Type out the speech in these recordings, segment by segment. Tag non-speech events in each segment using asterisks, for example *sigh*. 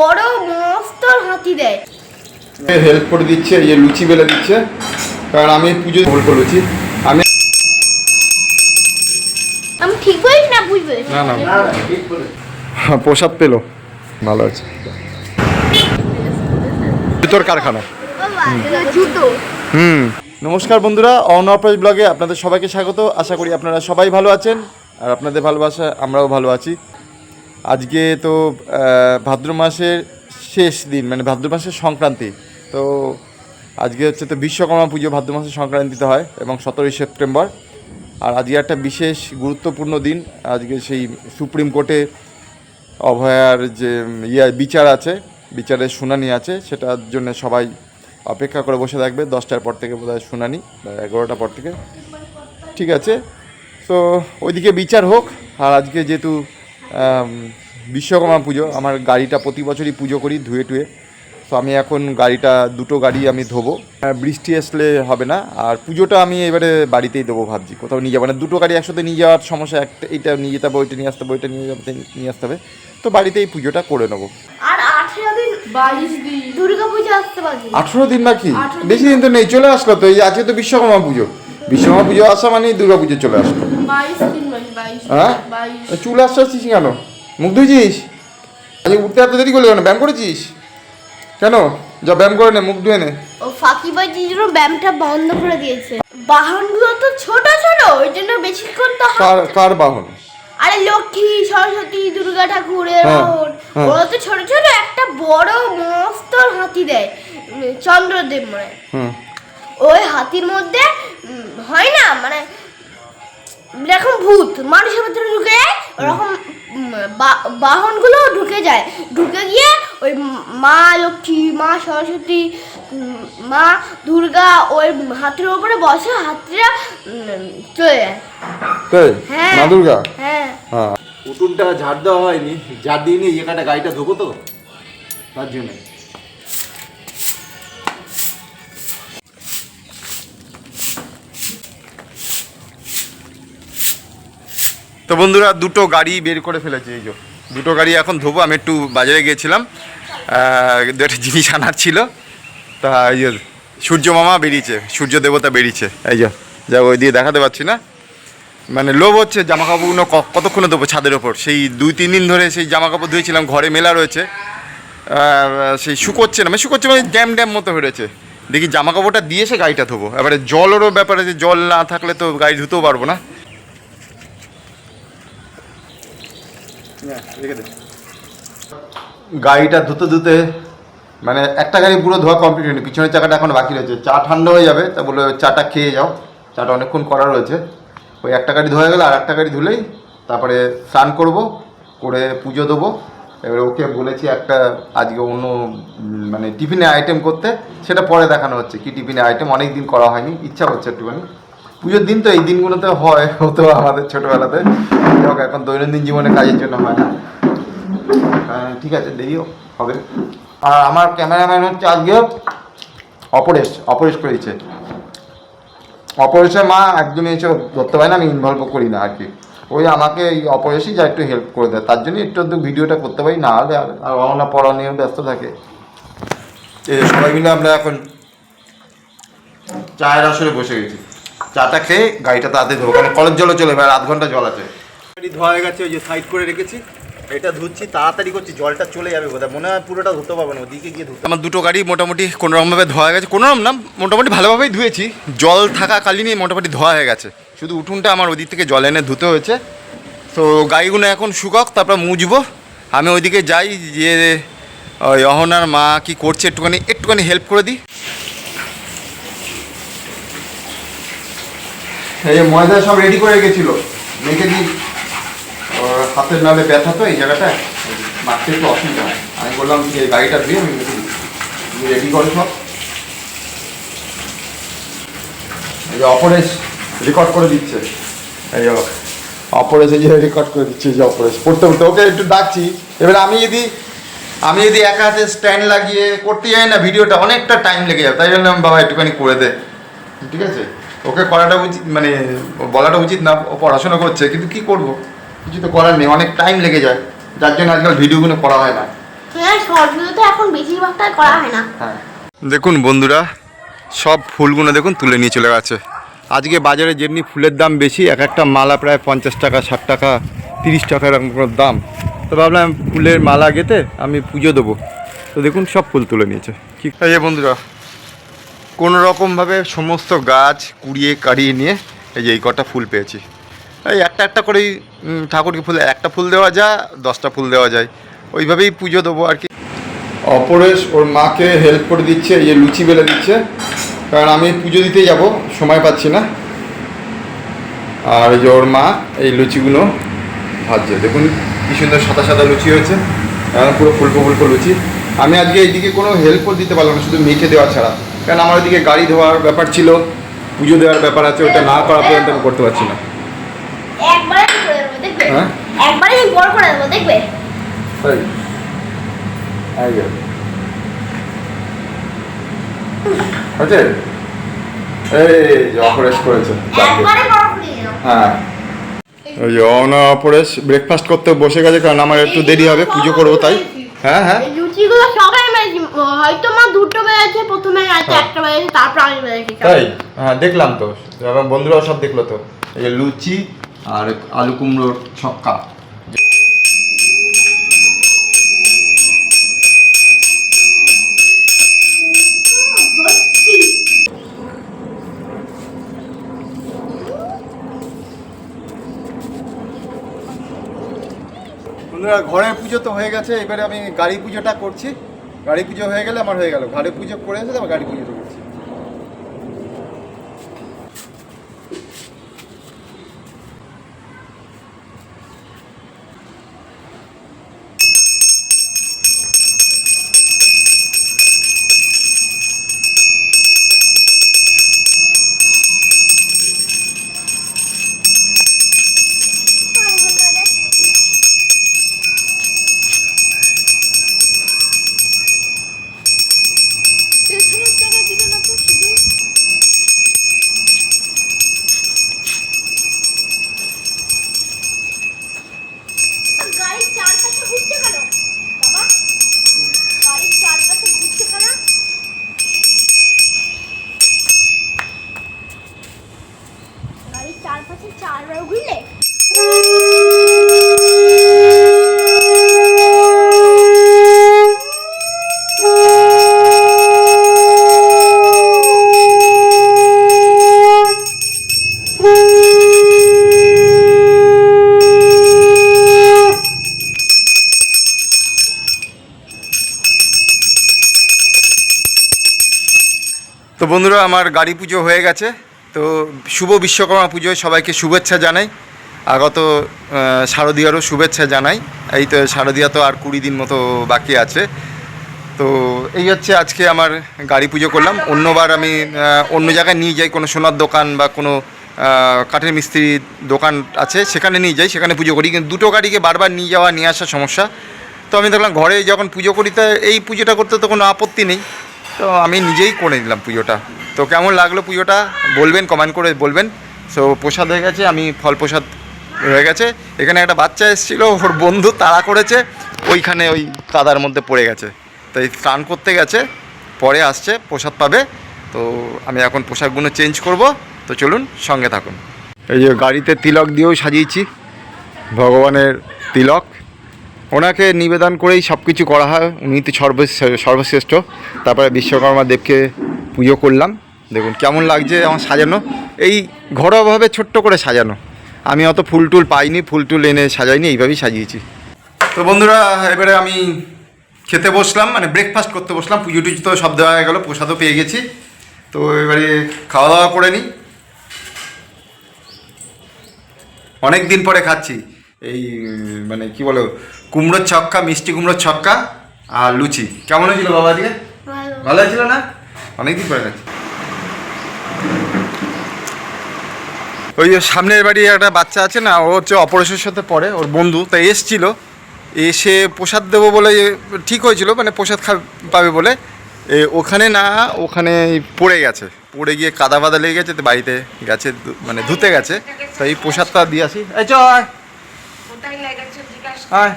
বড় মস্ত হাতি দেয়। হেল্প করে দিচ্ছে এই যে লুচি বেলে দিচ্ছে। কারণ আমি পুজো ভুল করে লুচি। আমি আমি ঠিক বলিস না ভুল বলিস না না। হ্যাঁ, প্রসাদ পেল। ভালো আছে। জুতোর কারখানা। জুতো। হুম। নমস্কার বন্ধুরা অনপ্রাইজ ব্লগে আপনাদের সবাইকে স্বাগত। আশা করি আপনারা সবাই ভালো আছেন। আর আপনাদের ভালোবাসা আমরাও ভালো আছি। আজকে তো ভাদ্র মাসের শেষ দিন মানে ভাদ্র মাসের সংক্রান্তি। তো আজকে হচ্ছে তো বিশ্বকর্মা পুজো ভাদ্র মাসের সংক্রান্তিতে হয় এবং সতেরোই সেপ্টেম্বর। আর আজকে একটা বিশেষ গুরুত্বপূর্ণ দিন, আজকে সেই সুপ্রিম কোর্টে অভয়ার যে ইয়া, বিচার আছে, বিচারের শুনানি আছে, সেটার জন্য সবাই অপেক্ষা করে বসে থাকবে। দশটার পর থেকে বোধহয় শুনানি, বা এগারোটার পর থেকে। ঠিক আছে? তো ওইদিকে বিচার হোক, আর আজকে যেহেতু বিশ্বকর্মা পুজো আমার গাড়িটা প্রতি বছরই পুজো করি ধুয়ে টুয়ে। তো আমি এখন গাড়িটা দুটো গাড়ি আমি ধোবো। বৃষ্টি আসলে হবে না আর পুজোটা আমি এবারে বাড়িতেই দেবো ভাবছি কোথাও নিয়ে যাব না। দুটো গাড়ি একসাথে নিয়ে যাওয়ার সমস্যা একটা এইটা নিয়ে যেতে হবে ওইটা নিয়ে আসতে হবে ওইটা নিয়ে যেতে নিয়ে আসতে হবে। তো বাড়িতেই পুজোটা করে নেব। আর আঠেরো দিন বাইশ দিন। দুর্গা পুজো আসতে আঠেরো দিন নাকি বেশি দিন তো নেই চলে আসলো তো এই আজকে তো বিশ্বকর্মা পুজো। বিশ্বকর্মা পুজো আসা মানেই দুর্গা পুজো চলে আসলো। মানে হ্যাঁ? চুল আসতে আসছিস কেন? মুখ ধুয়েছিস আজকে উঠতে এত দেরি করলি কেন? ব্যায়াম করেছিস? কেন? যা ব্যায়াম করে নে মুখ ধুয়ে নে। ও ফাঁকিবাজির জন্য ব্যায়ামটা বন্ধ করে দিয়েছে। বাহনগুলো তো ছোট ছোট ওই জন্য বেশিক্ষণ তো কার কার বাহন? আরে লক্ষ্মী সরস্বতী দুর্গা ঠাকুরের হ্যাঁ, বাহন হ্যাঁ। ওরা তো ছোট ছোট একটা বড় মস্ত হাতি দেয়। চন্দ্রদেব মানে হুম। ওই হাতির মধ্যে হয় না মানে এরকম ভূত মানুষের ভিতরে ঢুকে যায় ওরকম বাহনগুলো ঢুকে যায়। ঢুকে গিয়ে ওই মা লক্ষ্মী মা সরস্বতী মা দুর্গা ওই হাতির উপরে বসে হাতিরা চলে যায়। হ্যাঁ মা দুর্গা? হ্যাঁ। হ্যাঁ। উঠুনটা ঝাড় দেওয়া হয়নি ঝাড় দিয়ে নিয়ে এখানটা গাড়িটা ধোবো তো? তার জন্য। তো বন্ধুরা দুটো গাড়ি বের করে ফেলেছে এই যে। দুটো গাড়ি এখন ধোবো আমি একটু বাজারে গিয়েছিলাম। আহ, দু একটা জিনিস আনার ছিল। তা এই যে সূর্য মামা বেরিয়েছে সূর্য দেবতা বেরিয়েছে। এই যে যা ওই দিয়ে দেখাতে পারছি না। মানে লোভ হচ্ছে জামা কাপড়গুলো কতক্ষণে দেবো ছাদের ওপর? সেই দুই তিন দিন ধরে সেই জামা কাপড় ধুয়েছিলাম ঘরে মেলা রয়েছে। সেই শুকোচ্ছে না মানে শুকোচ্ছে মানে ড্যাম ড্যাম মতো হয়েছে দেখি জামা কাপড়টা দিয়ে সে গাড়িটা ধোবো। এবারে জলেরও ব্যাপারে যে জল না থাকলে তো গাড়ি ধুতেও পারব না। গাড়িটা ধুতে ধুতে মানে একটা গাড়ি পুরো ধোয়া কমপ্লিট হয়নি, পিছনের চাকাটা এখন বাকি রয়েছে। চা ঠান্ডা হয়ে যাবে, তা বলে চাটা খেয়ে যাও। চাটা অনেকক্ষণ করা রয়েছে। ওই একটা গাড়ি ধোয়া গেলে আর একটা গাড়ি ধুলেই তারপরে স্নান করব, করে পুজো দেবো। এবারে ওকে বলেছি একটা আজকে অন্য মানে টিফিনে আইটেম করতে, সেটা পরে দেখানো হচ্ছে, কি টিফিনে আইটেম অনেক দিন করা হয়নি, ইচ্ছা হচ্ছে একটুখানি। পুজোর দিন তো এই দিনগুলোতে হয় হতো আমাদের ছোটোবেলাতে। হোক এখন দৈনন্দিন জীবনে কাজের জন্য হয় না। হ্যাঁ, ঠিক আছে দেরিও হবে। আর আমার ক্যামেরাম্যান হচ্ছে আজকে অপরেশ অপরেশ করে দিচ্ছে। অপরেশের মা একদমই এসে ধরতে পারে না আমি ইনভলভ করি না আর কি। ওই আমাকে এই অপরেশই যা একটু হেল্প করে দেয় তার জন্য একটু একটু ভিডিওটা করতে পারি না হলে আর অনলা পড়া নিয়ে ব্যস্ত থাকে। সবাই মিলে আমরা এখন চায়ের আসরে বসে গেছি। চাটা খেয়ে গাড়িটা তাড়াতাড়ি ধোবো কারণ কলের জলও চলে আধ ঘণ্টা জল আছে। ধোয়া হয়ে গেছে ওই যে সাইড করে রেখেছি। এটা ধুচ্ছি তাড়াতাড়ি করছি জলটা চলে যাবে বোধহয়। মনে হয় পুরোটা ধুতে পারব না ওদিকে গিয়ে ধুতে আমার দুটো গাড়ি মোটামুটি কোনো রকমভাবে ধোয়া হয়ে গেছে কোনো রকম না মোটামুটি ভালোভাবেই ধুয়েছি। জল থাকাকালীনই মোটামুটি ধোয়া হয়ে গেছে। শুধু উঠুনটা আমার ওদিক থেকে জল এনে ধুতে হয়েছে। তো গাড়িগুলো এখন শুকাক তারপর মুজবো আমি ওইদিকে যাই যে ওই অহনার মা কি করছে একটুখানি একটুখানি হেল্প করে দিই। এই ময়দা সব রেডি করে রেখেছিল। মেখে দিই। হাতের নালে ব্যথা তো, এই জায়গাটায় মারতে একটু অসুবিধা হয়। আমি বললাম যে গাড়িটা ধুয়ে আমি মেখে দিই তুমি রেডি করো সব। এই যে অপরেশ রেকর্ড করে দিচ্ছে। এই অপরেশ এই যে রেকর্ড করে দিচ্ছে যে অপরেশ। পড়তে পড়তে ওকে একটু ডাকছি। এবার আমি যদি আমি যদি একা হাতে স্ট্যান্ড লাগিয়ে, করতে যাই না ভিডিওটা অনেকটা টাইম লেগে যাবে। তাই জন্য বাবা, একটুখানি করে দে। ঠিক আছে? ওকে করাটা উচিত মানে বলাটা উচিত না ও পড়াশোনা করছে কিন্তু কি করব? কিছু তো করার নেই অনেক টাইম লেগে যায়। যার জন্য আজকাল ভিডিওগুলো করা হয় না। হ্যাঁ শর্ট ভিডিও তো এখন বেশিরভাগটা করা হয় না। দেখুন বন্ধুরা সব ফুলগুলো দেখুন তুলে নিয়ে চলে গেছে। আজকে বাজারে যেমনি ফুলের দাম বেশি এক একটা মালা প্রায় পঞ্চাশ টাকা ষাট টাকা তিরিশ টাকা এরকম করে দাম। তো ভাবলাম ফুলের মালা গেতে আমি পুজো দেবো। তো দেখুন সব ফুল তুলে নিয়েছে। ঠিক যে বন্ধুরা কোনো রকমভাবে সমস্ত গাছ কুড়িয়ে কাড়িয়ে নিয়ে এই যে এই কটা ফুল পেয়েছি। এই একটা একটা করেই ঠাকুরকে ফুল, একটা ফুল দেওয়া যায়, দশটা ফুল দেওয়া যায়। ওইভাবেই পুজো দেবো আর কি। অপরেশ ওর মাকে হেল্প করে দিচ্ছে, এই যে লুচি বেলে দিচ্ছে। কারণ আমি পুজো দিতে যাব, সময় পাচ্ছি না। আর এই যে ওর মা, এই লুচিগুলো ভাজছে। দেখুন কি সুন্দর সাদা সাদা লুচি হয়েছে। পুরো ফুলকো ফুলকো লুচি। আমি আজকে এইদিকে কোনো হেল্পও দিতে পারলাম না, শুধু মেখে দেওয়া ছাড়া। কারণ আমার ওইদিকে গাড়ি ধোয়ার ব্যাপার ছিল পুজো দেওয়ার ব্যাপার আছে ওটা না করা পর্যন্ত আমি করতে পারছি না। হ্যাঁ? এই অপরেশ করেছে হ্যাঁ। ওই যে অনা অপরেশ ব্রেকফাস্ট করতে বসে গেছে কারণ আমার একটু দেরি হবে পুজো করব তাই। হ্যাঁ হ্যাঁ। হয়তো মা দুটো বেজেছে প্রথমে রাতে হ্যাঁ। একটা বেজেছে তারপর আমি বেজেছি তাই? হ্যাঁ দেখলাম তো। আমার বন্ধুরাও সব দেখল তো। এই যে লুচি আর আলু কুমড়োর ছক্কা। ঘরের পুজো তো হয়ে গেছে। এবারে আমি গাড়ি পুজোটা করছি। গাড়ি পুজো হয়ে গেলে আমার হয়ে গেল। ঘরে পুজো করে এসে আমার গাড়ি পুজোটা চারপাশে চারবার ঘুরলে? তো বন্ধুরা আমার গাড়ি পুজো হয়ে গেছে। তো শুভ বিশ্বকর্মা পুজোয় সবাইকে শুভেচ্ছা জানাই। আগত শারদীয়ারও শুভেচ্ছা জানাই। এই তো শারদীয়া তো আর কুড়ি দিন মতো বাকি আছে। তো এই হচ্ছে আজকে আমার গাড়ি পুজো করলাম। অন্যবার আমি অন্য জায়গায় নিয়ে যাই, কোনো সোনার দোকান বা কোনো কাঠের মিস্ত্রি দোকান আছে, সেখানে নিয়ে যাই, সেখানে পুজো করি। কিন্তু দুটো গাড়িকে বারবার নিয়ে যাওয়া, নিয়ে আসা সমস্যা। তো আমি দেখলাম, ঘরে যখন পুজো করি, তা এই পুজোটা করতে তো কোনো আপত্তি নেই। তো আমি নিজেই করে নিলাম পুজোটা। তো কেমন লাগল পুজোটা? বলবেন কমেন্ট করে বলবেন। সো প্রসাদ হয়ে গেছে, আমি ফল প্রসাদ হয়ে গেছে। এখানে একটা বাচ্চা এসেছিল, ওর বন্ধু তাড়া করেছে, ওইখানে ওই কাদার মধ্যে পড়ে গেছে। তো এই স্নান করতে গেছে, পরে আসছে, প্রসাদ পাবে। তো আমি এখন পোশাকগুলো চেঞ্জ করব। তো চলুন, সঙ্গে থাকুন। এই যে গাড়িতে তিলক দিয়েও সাজিয়েছি, ভগবানের তিলক। ওনাকে নিবেদন করেই সব কিছু করা হয়। উনি তো সর্ব সর্বশ্রেষ্ঠ। তারপরে বিশ্বকর্মা দেবকে পুজো করলাম। দেখুন কেমন লাগছে আমার সাজানো। এই ঘরোয়াভাবে ছোট্ট করে সাজানো। আমি অত ফুল টুল পাইনি, ফুল টুল এনে সাজাইনি, এইভাবেই সাজিয়েছি। তো বন্ধুরা, এবারে আমি খেতে বসলাম মানে ব্রেকফাস্ট করতে বসলাম। পুজো টুজো তো সব দেওয়া হয়ে গেলো, প্রসাদও পেয়ে গেছি। তো এবারে খাওয়া দাওয়া করে নিই। অনেক দিন পরে খাচ্ছি। এই মানে কি বলো কুমড়োর ছক্কা মিষ্টি কুমড়োর ছক্কা আর লুচি। কেমন হয়েছিল বাবা দিয়ে ভালো হয়েছিল না? অনেক দিন পরে খাচ্ছি। ওই যে সামনের বাড়ি একটা বাচ্চা আছে না ও হচ্ছে অপরেশের সাথে পড়ে ওর বন্ধু তাই এসছিল। এসে প্রসাদ দেবো বলে ঠিক হয়েছিল মানে প্রসাদ খা পাবে বলে। এ, ওখানে না ওখানে পড়ে গেছে। পড়ে গিয়ে কাদা বাদা লেগে গেছে তো বাড়িতে গেছে মানে ধুতে গেছে। তাই এই প্রসাদটা দিয়ে আসি। এই চ আয় কোথায় লেগেছে জিজ্ঞাসা আয়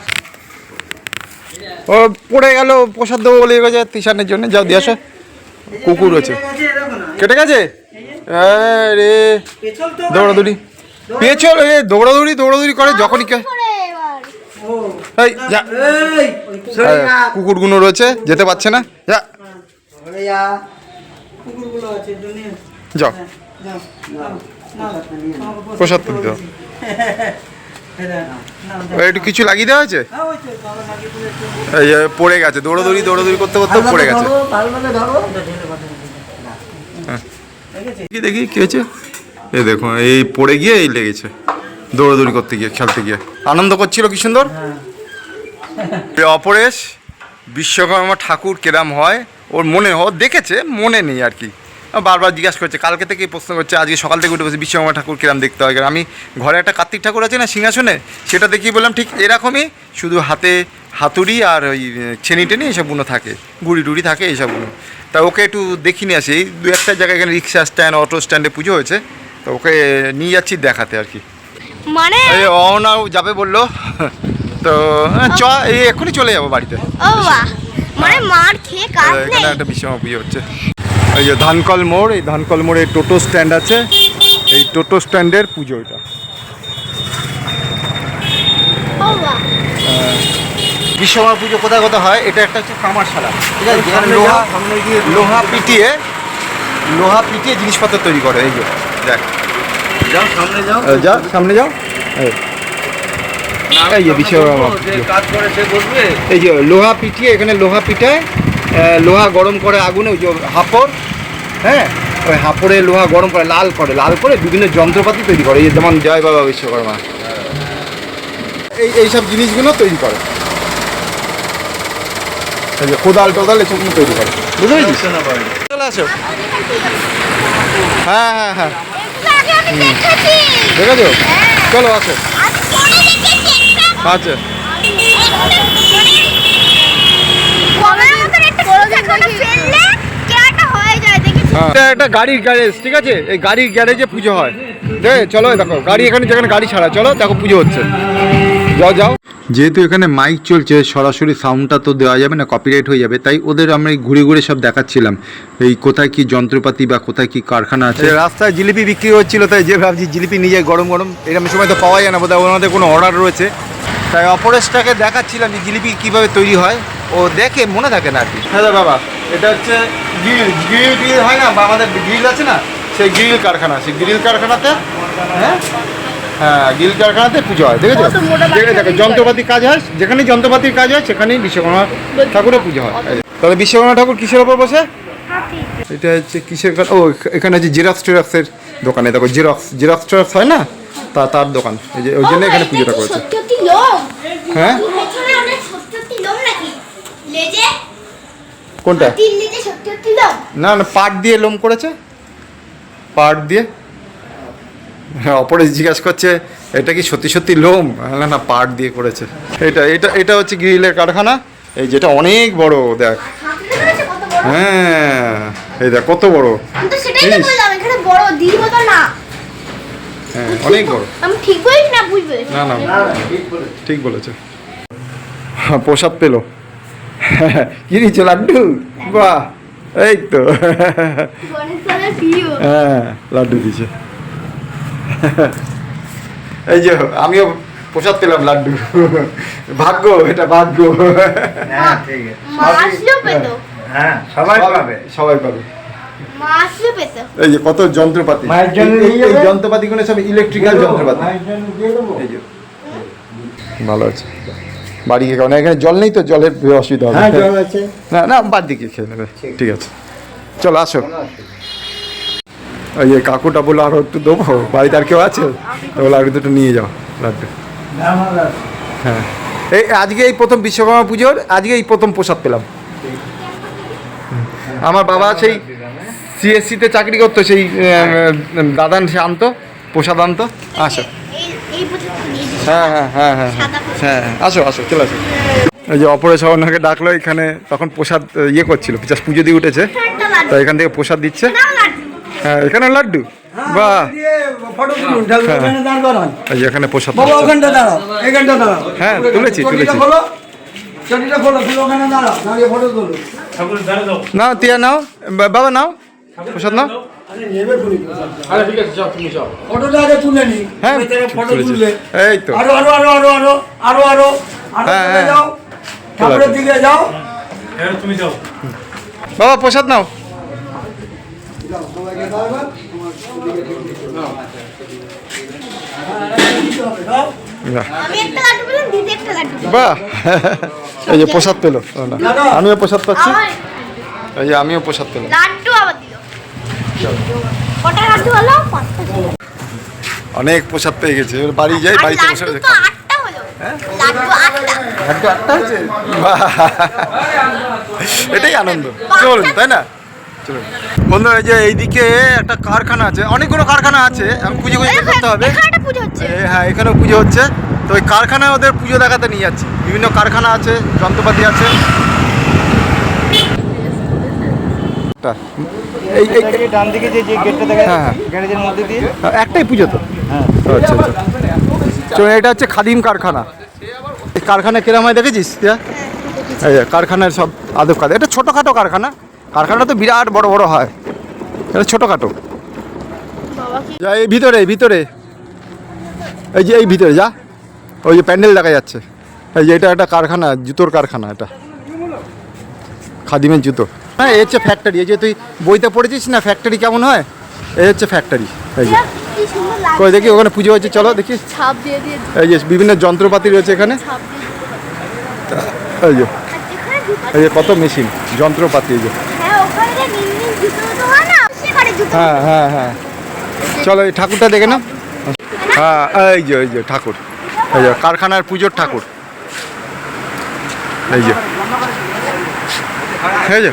ও পড়ে গেল প্রসাদ দেবো বলে গেছে তিশানের জন্য যাও দিয়ে আসো। কুকুর আছে। কেটে গেছে? রে। দৌড়াদৌড়ি। পেছল এ দৌড়াদৌড়ি দৌড়াদৌড়ি করে যখনই এই যা। হ্যাঁ, কুকুরগুলো রয়েছে যেতে পারছে না। যা। যাও। প্রসাদ দাও একটু কিছু লাগিয়ে দেওয়া হয়েছে? এই পড়ে গেছে দৌড়াদৌড়ি দৌড়াদৌড়ি করতে করতে পড়ে গেছে। কি দেখি কি হয়েছে? এই দেখুন এই পড়ে গিয়ে এই লেগেছে দৌড়াদৌড়ি করতে গিয়ে খেলতে গিয়ে। আনন্দ করছিল কি সুন্দর? এই অপরেশ বিশ্বকর্মা ঠাকুর কেরাম হয় ওর মনে হ দেখেছে মনে নেই আর কি। বারবার জিজ্ঞাসা করছে কালকে থেকে প্রশ্ন করছে আজকে সকাল থেকে উঠে বসে বিশ্বকর্মা ঠাকুর কেরাম দেখতে হয় আমি ঘরে একটা কার্তিক ঠাকুর আছে না সিংহাসনে সেটা দেখি বললাম ঠিক এরকমই শুধু হাতে হাতুড়ি আর ওই ছেনি টেনি এইসবগুলো থাকে গুড়ি টুড়ি থাকে এইসবগুলো তা ওকে একটু দেখিনি আসি দু একটা জায়গায় এখানে রিক্সা স্ট্যান্ড অটো স্ট্যান্ডে পুজো হয়েছে তো ওকে নিয়ে যাচ্ছি দেখাতে আর কি। মানে? অনাও যাবে বলল *laughs* তো চ এই এক্ষুনি চলে যাব বাড়িতে। ও মানে মার খেয়ে কাজ নেই। একটা বিশ্বকর্মা পুজো হচ্ছে। এই যে ধানকল মোড় এই ধানকল মোড়ে টোটো স্ট্যান্ড আছে। এই টোটো স্ট্যান্ডের পুজো এটা। বিশ্বকর্মা পুজো কোথায় কোথায় হয়? এটা একটা হচ্ছে কামারশালা। ঠিক আছে? যেখানে লোহা লোহা পিটিয়ে লোহা পিটিয়ে জিনিসপত্র তৈরি করে। এই যে দেখ। যাও সামনে যাও। যা সামনে যাও। এই। যে বিশ্বকর্মা এই যে লোহা পিটিয়ে এখানে লোহা পিটায়। লোহা গরম করে আগুনে ওই যে হাঁপড় হ্যাঁ? ওই হাঁপড়ে লোহা গরম করে লাল করে লাল করে বিভিন্ন যন্ত্রপাতি তৈরি করে। এই যেমন জয় বাবা বিশ্বকর্মা। এই এইসব জিনিসগুলো তৈরি করে। কোদাল টোদাল এসবগুলো তৈরি করে। বুঝতে পেরেছিস? চলে আসো। হ্যাঁ হ্যাঁ হ্যাঁ। দেখেছি। আছে চলো আসো। আচ্ছা কমের মতন একটা কিছু ফেললে কেয়াটা হয়ে যায় দেখেছি হ্যাঁ। এটা একটা গাড়ির গ্যারেজ ঠিক আছে? এই গাড়ির গ্যারেজে পুজো হয়। চলো দেখো গাড়ি এখানে যেখানে গাড়ি ছাড়া চলো দেখো পুজো হচ্ছে। যাও যাও। যেহেতু এখানে মাইক চলছে সরাসরি সাউন্ডটা তো দেওয়া যাবে না কপিরাইট হয়ে যাবে তাই ওদের আমরা এই ঘুরে ঘুরে সব দেখাচ্ছিলাম। এই কোথায় কি যন্ত্রপাতি বা কোথায় কি কারখানা আছে? রাস্তায় জিলিপি বিক্রি হচ্ছিল তাই যে ভাবছি জিলিপি নিয়ে গরম গরম। এরকম সময় তো পাওয়া যায় না বোধহয় ওনাদের কোনো অর্ডার রয়েছে। তাই অপরেশটাকে দেখাচ্ছিলাম যে জিলিপি কীভাবে তৈরি হয়। ও দেখে মনে থাকে না আর কি। হ্যাঁ বাবা এটা হচ্ছে গ্রিল। গ্রিল গ্রিল হয় না? বা আমাদের গ্রিল আছে না? সেই গ্রিল কারখানা সেই গ্রিল কারখানাতে হ্যাঁ? হ্যাঁ গ্রিল কারখানাতে পুজো হয় দেখেছ? দেখে দেখো যন্ত্রপাতি কাজ হয় যেখানে যন্ত্রপাতির কাজ হয় সেখানেই বিশ্বকর্মা ঠাকুরের পুজো হয়। তাহলে বিশ্বকর্মা ঠাকুর কিসের ওপর বসে? এটা হচ্ছে কিসের ও এখানে হচ্ছে জেরক্স টেরক্সের দোকানে। দেখো জেরক্স জেরক্স টেরক্স হয় না? তা তার দোকান। এই যে ওই জন্য এখানে পুজোটা করেছে। হ্যাঁ? কোনটা? না না পাট দিয়ে লোম করেছে। পাট দিয়ে। অপরে জিজ্ঞাসা করছে এটা কি সত্যি সত্যি লোম? না না পাট দিয়ে করেছে। এটা এটা এটা হচ্ছে গ্রিলের কারখানা। এই যেটা অনেক বড় দেখ। হ্যাঁ এই দেখ কত বড়। হ্যাঁ অনেক বড়। আমি ঠিক বলিস না বুঝবে না না ঠিক বলেছে। হ্যাঁ, প্রসাদ পেল। কি দিচ্ছে লাড্ডু? বাহ এই তো। হ্যাঁ লাড্ডু দিছে এই যে আমিও প্রসাদ পেলাম লাড্ডু। ভাগ্য এটা ভাগ্য। হ্যাঁ ঠিক আছে। মা আসলেও পেতো হ্যাঁ সবাই পাবে। সবাই পাবে। এই যে কত যন্ত্রপাতি? এই- এই যন্ত্রপাতিগুলো সব ইলেকট্রিক্যাল যন্ত্রপাতি। ভালো আছে। বাড়ি গিয়ে না এখানে জল নেই তো জলের অসুবিধা হবে। হ্যাঁ জল আছে। না না বাদ দিকে খেয়ে নেবে। ঠিক। আছে। চলো আসো। ওই যে কাকুটা বলল আরও একটু দেবো? বাড়িতে আর কেউ আছে? তো বলে আর দুটো নিয়ে যাও লাড্ডু হ্যাঁ। এই আজকে এই প্রথম বিশ্বকর্মা পুজোর আজকে এই প্রথম প্রসাদ পেলাম। আমার বাবা সেই সিএসসিতে চাকরি করতো সেই দাদান সে আনতো প্রসাদ প্রসাদান্ত আসো। হ্যাঁ হ্যাঁ, হ্যাঁ হ্যাঁ হ্যাঁ হ্যাঁ হ্যাঁ। আসো আসো চলে আসো। এই যে অপরে ওনাকে ডাকলো এখানে তখন প্রসাদ ইয়ে করছিল পিছাস পুজো দিয়ে উঠেছে। তো এখান থেকে প্রসাদ দিচ্ছে। হ্যাঁ এখানে লাড্ডু। বা হ্যাঁ, এখানে প্রসাদ হ্যাঁ তুলেছি তুলেছি। না তিয়া নাও বাবা নাও। প্রসাদ নাও আরে নেবে পুরি ফটোটা আগে তুলে নি। হ্যাঁ, ফটো তুললে। এই তো। আরও আরও আরও আরও আরও আরও আরও আরও হ্যাঁ, হ্যাঁ। যাও। ঠাকুরের দিকে যাও। বাবা প্রসাদ নাও। বাহ। এই যে প্রসাদ পেল। না, আমিও প্রসাদ পাচ্ছি। এই যে আমিও প্রসাদ পেলাম। অনেক প্রসাদ পেয়ে গেছে। এবার বাড়ি যাই বাড়িতে বসে বাহ। এটাই আনন্দ। চলুন তাই না? চলুন। বন্ধু এই যে এইদিকে একটা কারখানা আছে। অনেকগুলো কারখানা আছে। আমি খুঁজে খুঁজে করতে হবে। পুজো হ্যাঁ এখানেও পুজো হচ্ছে। তো ওই কারখানায় ওদের পুজো দেখাতে নিয়ে যাচ্ছি। বিভিন্ন কারখানা আছে যন্ত্রপাতি আছে। তা, এই এই ডান দিকে যে যে গেটটা দেখা হ্যাঁ, হ্যাঁ। গ্যারেজের মধ্যে দিয়ে? একটাই পুজো তো। হ্যাঁ। আচ্ছা আচ্ছা। এটা হচ্ছে খাদিম কারখানা। এই কারখানা কিরম হয় দেখেছিস? এই কারখানার সব আদব কাজ এটা ছোটোখাটো কারখানা। কারখানা তো বিরাট বড় বড় হয়। এটা ছোটোখাটো। যা এই ভিতরে ভিতরে। এই যে এই ভিতরে যা। ওই যে প্যান্ডেল দেখা যাচ্ছে। এই যে এটা একটা কারখানা জুতোর কারখানা এটা। খাদিমের জুতো। হ্যাঁ এই হচ্ছে ফ্যাক্টরি এই যে তুই বইতে পড়েছিস না ফ্যাক্টরি কেমন হয়? এই হচ্ছে ফ্যাক্টরি এই যে। কই দেখি ওখানে পুজো হচ্ছে চলো দেখি। ছাপ দিয়ে দিয়ে এই যে বিভিন্ন যন্ত্রপাতি রয়েছে এখানে। ছাপ এই যে। এই যে কত মেশিন যন্ত্রপাতি এই যে। হ্যাঁ ওখানে যে নীল নীল জুতো তো হয় না হ্যাঁ হ্যাঁ হ্যাঁ। চলো এই ঠাকুরটা দেখে নাও। হ্যাঁ এই যে এই যে ঠাকুর। এই যে কারখানার পুজোর ঠাকুর। এই যে। এই যে।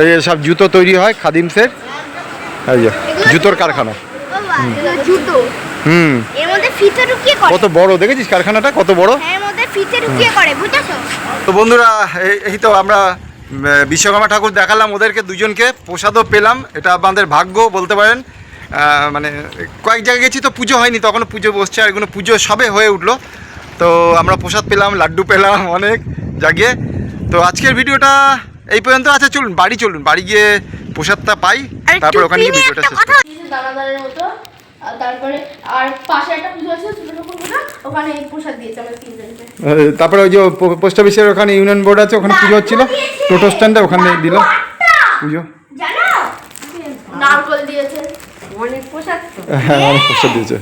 এই যে সব জুতো তৈরি হয় খাদিমসের এই যে জুতোর কারখানা। জুতো? হুম। কত বড় দেখেছিস কারখানাটা কত বড়? হ্যাঁ তো বন্ধুরা এই- এই তো আমরা বিশ্বকর্মা ঠাকুর দেখালাম ওদেরকে দুজনকে প্রসাদও পেলাম এটা আমাদের ভাগ্য বলতে পারেন। মানে কয়েক জায়গায় গেছি তো পুজো হয়নি তখনও পুজো বসছে আর এগুলো পুজো সবে হয়ে উঠল। তো আমরা প্রসাদ পেলাম লাড্ডু পেলাম অনেক জাগিয়ে। তো আজকের ভিডিওটা এই পর্যন্ত আচ্ছা চলুন বাড়ি চলুন বাড়ি গিয়ে প্রসাদটা পাই তারপর ওখানে গিয়ে ভিডিওটা শেষ করি। দানাদারের মতো। তারপরে আর পাশে একটা পুজো আছে ছোট ঠাকুর ওখানে প্রসাদ দিয়েছে আমরা তিনজনকে। তারপরে ওই যে পো- পোস্ট অফিসের ওখানে ইউনিয়ন বোর্ড আছে ওখানে পুজো হচ্ছিল। টোটো স্ট্যান্ডে ওখানে দিলাম পুজো। জানো? নারকল দিয়েছে। হ্যাঁ অনেক প্রসাদ দিয়েছে।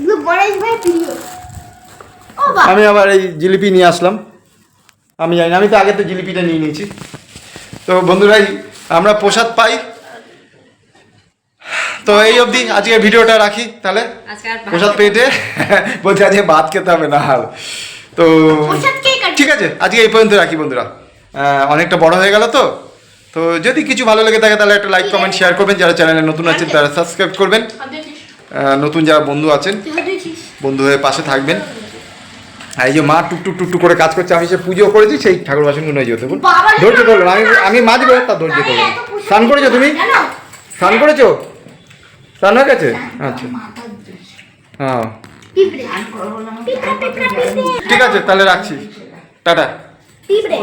এগুলো গণেশ ভাই প্রিয় আমি আবার এই জিলিপি নিয়ে আসলাম। আমি জানি না, আমি তো আগে তো জিলিপিটা নিয়ে নিয়েছি। তো বন্ধুরাই আমরা প্রসাদ পাই। তো এই অবধি আজকে ভিডিওটা রাখি তাহলে। প্রসাদ পেটে বলছি আজকে ভাত খেতে হবে না আর। তো প্রসাদ কে কাটবে? ঠিক আছে আজকে এই পর্যন্ত রাখি বন্ধুরা। অনেকটা বড় হয়ে গেল তো। তো যদি কিছু ভালো লেগে থাকে তাহলে একটা লাইক কমেন্ট শেয়ার করবেন। যারা চ্যানেলে নতুন আছেন তারা সাবস্ক্রাইব করবেন। নতুন যারা বন্ধু আছেন বন্ধু হয়ে পাশে থাকবেন। আর এই যে মা টুক টুক টুক টুক করে কাজ করছে আমি সে পুজো করেছি সেই ঠাকুর বাসনগুলো হয়ে যেতে বল। ধৈর্য। ধরুন আমি আমি মাজবো তা ধৈর্য ধরুন স্নান করেছ তুমি? স্নান করেছ? স্নান হয়ে গেছে? আচ্ছা। হ্যাঁ। ঠিক আছে তাহলে রাখছি। টাটা। পিঁপড়ে।